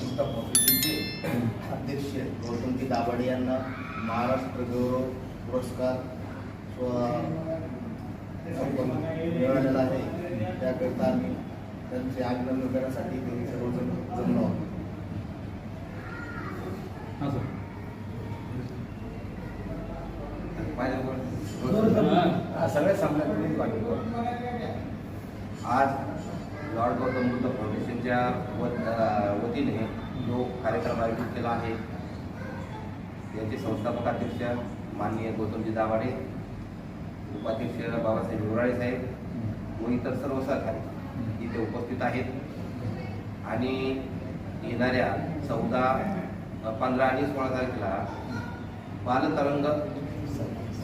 बुद्धा फाउंडेशनचे अध्यक्ष गौतमजी दाभाडे यांना महाराष्ट्र गौरव पुरस्कार स्व- मिळालेला आहे. त्याकरिता आम्ही त्यांचे अभिनंदन करण्यासाठी त्यांनी सर्वजण जमलो आहोत. सर. सगळ्या संपल्याकडे बाकी आज लॉर्ड गौतम बुद्ध फाउंडेशनच्या वतीने जो कार्यक्रम आयोजित केला आहे याचे संस्थापक अध्यक्ष माननीय गौतमजी दाभाडे उपाध्यक्ष बाबासाहेब हिवराळे साहेब व इतर सर्व सहकारी इथे उपस्थित आहेत. आणि येणाऱ्या चौदा पंधरा आणि सोळा तारखेला बालतरंग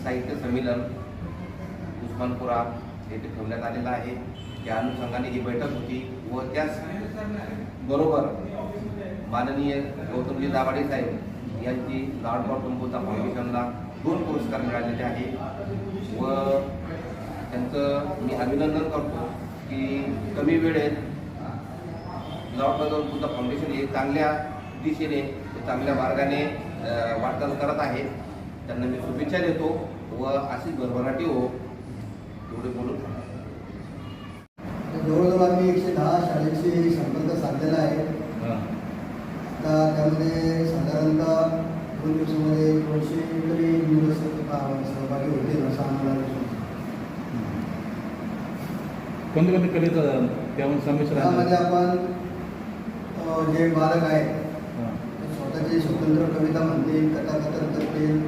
साहित्य संमेलन उस्मानपुरा येथे ठेवण्यात आलेलं आहे. त्या अनुषंगाने ही बैठक होती व त्याच बरोबर माननीय गौतमजी दाभाडे साहेब यांची लॉर्ड गौतम बुद्धा फाउंडेशनला दोन पुरस्कार मिळालेले आहे. व त्यांचं मी अभिनंदन करतो की कमी वेळेत लॉर्ड गौतम बुद्ध फाउंडेशन हे चांगल्या दिशेने चांगल्या मार्गाने वाटचाल करत आहे. त्यांना मी शुभेच्छा देतो व अशीच भरभराटी हो. एवढे बोलून. जवळजवळ आम्ही एकशे दहा शाळेशी संपर्क साधलेला आहे हां आता त्यामध्ये साधारणतः दोन दिवसामध्ये दोनशे तरी दिवस सहभागी होतील असं आम्हाला विश्वास आहे. कोणते कोणते कलेचं त्यामध्ये संमिश्रण त्यामध्ये आपण जे बालक आहेत स्वतःची स्वतंत्र कविता म्हणतील कथाकथन करतील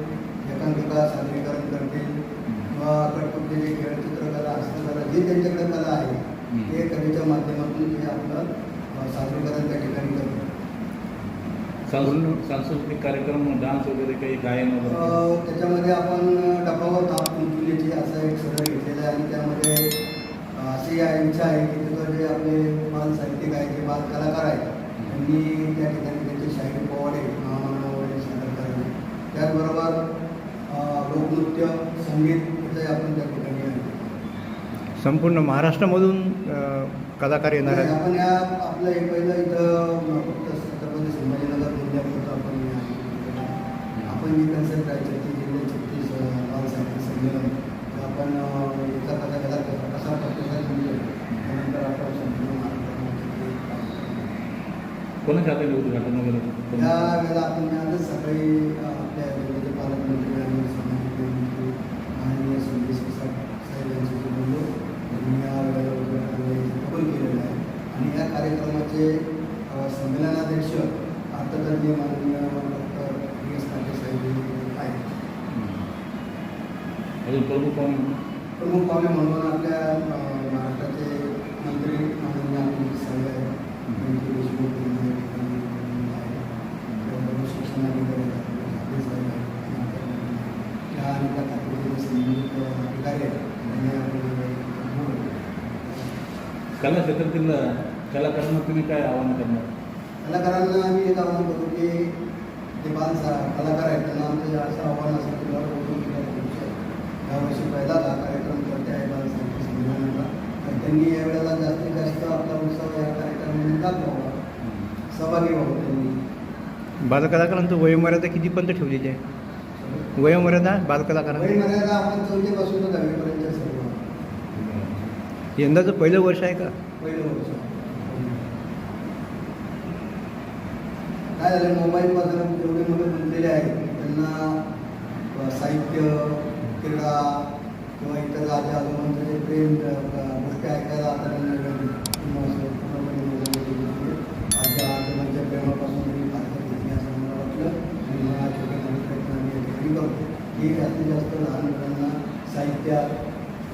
एकांकिका सादरीकरण करतील किंवा कठपुतळीचे खेळ चित्रकला हस्तकला जी त्यांच्याकडे कला आहे. ते कलेच्या माध्यमातून ते आपलं सादरीकरण त्या ठिकाणी करतात. सांस्कृतिक सांस्कृतिक कार्यक्रम डान्स वगैरे काही गायन वगैरे? त्याच्यामध्ये आपण डबावर ताप कुंचुलीची असा एक सदर घेतलेला आहे आणि त्यामध्ये अशी इच्छा आहे की तिथं जे आपले बाल साहित्यिक आहेत जे बाल कलाकार आहेत त्यांनी त्या ठिकाणी त्यांचे शाहीर पोवाडे महामानवाडे सादर करावे त्याचबरोबर लोकनृत्य संगीत आपण त्या. संपूर्ण महाराष्ट्रामधून कलाकार येणार आहेत. आपण या आपलं हे पहिलं इथं फक्त छत्रपती संभाजीनगर जिल्ह्यापुरतं आपण हे. आपण जी कन्सेप्ट आहे छत्तीस जिल्हे छत्तीस अ, बाल साहित्य संमेलन. आपण एका कसा प्रतिसाद मिळेल त्यानंतर आपण संपूर्ण कोणाच्या हाताने उद्घाटन वगैरे या वेळेला आपण सकाळी अ, आपल्या जिल्ह्याचे पालकमंत्री आणि सामाजिक मंत्री माननीय संदेश साहेब यांच्याशी बोललो त्यांनी या वेळेला उद्घाटन कबूल केलेलं आहे आणि या कार्यक्रमाचे अ, संमेलनाध्यक्ष अर्थतज्ञ माननीय डॉक्टर डी एस पाटील साहेब हे आहेत अजून प्रमुख पाहुणे प्रमुख पाहुणे म्हणून आपल्या महाराष्ट्राचे मंत्री माननीय अनिल साहेब मंत्री देशमुख या शिक्षणाधिकारी साहेब आणि त्या खात्यामध्ये संबंधित अधिकारी. कला क्षेत्रातील कलाकारांना तुम्ही काय आवाहन करणार? कलाकारांना आम्ही एक आव्हान करतो की जे बाल कलाकार आहेत. त्यांना आमचं जे असं आव्हान असेल की बाबा बघून की काय करू शकतो. यावर्षी पहिला हा कार्यक्रम करते आहे बाल साहित्य संमेलनाचा तर त्यांनी यावेळेला जास्तीत जास्त आपला उत्सव या कार्यक्रमामध्ये दाखवावा. सहभागी व्हावं त्यांनी. बालकलाकारांचं वयोमर्यादा कितीपर्यंत ठेवलेली आहे? वयोमर्यादा बालकलाकारांची? वयमर्यादा आपण चौथीपासून दहावीपर्यंत सर्व यंदाचं पहिलं वर्ष आहे का? पहिलं वर्ष. काय झालं मोबाईलपासून एवढे मोठे बनलेले आहेत त्यांना साहित्य क्रीडा किंवा इतर राज्य आजोबांचं प्रेम गोष्टी ऐकायला आता असं आजोबांच्या प्रेमापासून घेतली असं मला वाटलं. आणि छोट्या प्रयत्न आम्ही ठिकाणी करतो जास्तीत जास्त लहान मुलांना साहित्यात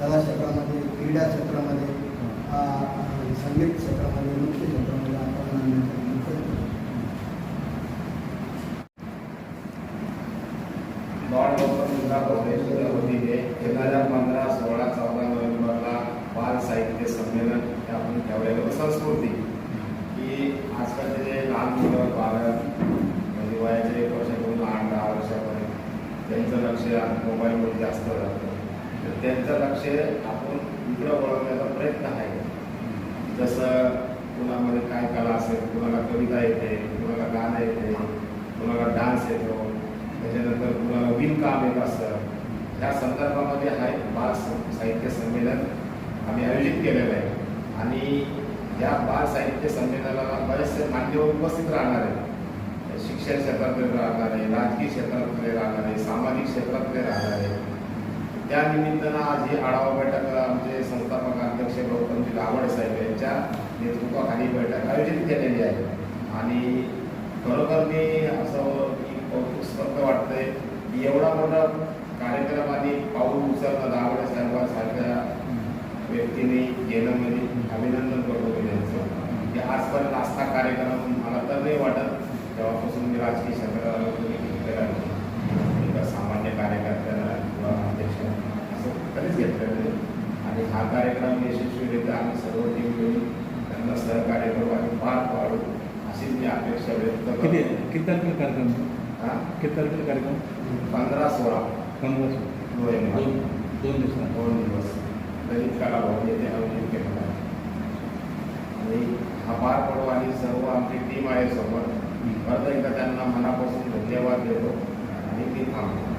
कला क्षेत्रामध्ये क्रीडा क्षेत्रामध्ये संगीत क्षेत्रामध्ये नृत्य क्षेत्रामध्ये आपण आणण्याचा प्रयत्न करतो वतीने येणाऱ्या पंधरा सोळा चौदा नोव्हेंबरला बाल साहित्य संमेलन हे आपण ठेवलेलं संस्कृती की आजकालचे जे लहान मुलं बालक म्हणजे वयाचे एक वर्षापासून आठ दहा वर्षापर्यंत त्यांचं लक्ष मोबाईलवर जास्त राहतं. तर त्यांचं लक्ष आपण इकडं वळवण्याचा प्रयत्न आहे. जसं कुणामध्ये काय कला असेल कुणाला कविता येते कुणाला गाणं येते कुणाला डान्स येतो असतं. ह्या संदर्भामध्ये हा एक बाल साहित्य संमेलन आम्ही आयोजित केलेलं आहे. आणि या बाल साहित्य संमेलनाला बरेचसे मान्यवर उपस्थित राहणार आहेत. शिक्षण क्षेत्रातले राहणार आहे राजकीय क्षेत्रातले राहणार आहे सामाजिक क्षेत्रातले राहणार आहे. त्या निमित्तानं आज ही आढावा बैठक आमचे संस्थापक अध्यक्ष गौतमजी गावडे साहेब यांच्या नेतृत्वाखाली बैठक आयोजित केलेली आहे. आणि खरोखर मी असं की एवढा कार्यक्रम आणि पाऊल उचलला दावडे साहेबांसारख्या व्यक्तीने येणं म्हणजे अभिनंदन करतो मी त्यांचं. की आजपर्यंत असता कार्यक्रम मला तर नाही वाटत. तेव्हापासून मी राजकीय क्षेत्राला कोणी घेतलेला नाही एका सामान्य कार्यकर्त्याला किंवा अध्यक्ष असं कधीच घेतलेलं नाही. आणि हा कार्यक्रम यशस्वीरित्या आम्ही सर्व टीम मिळून त्यांना सहकार्य करू आणि पार पाडू अशीच मी अपेक्षा व्यक्त किती किती कार्यक्रम? हा? किती तारखेला कार्यक्रम? पंधरा सोळा. पंधरा नोव्हेंबर दोन दोन दिवसात दोन दिवस. दलित कला भवन येथे आयोजित केलेला आहे आणि हा पार पडू आणि सर्व आमची टीम आहे सोबत परत एकदा त्यांना मनापासून धन्यवाद देतो. आणि मी थांबतो.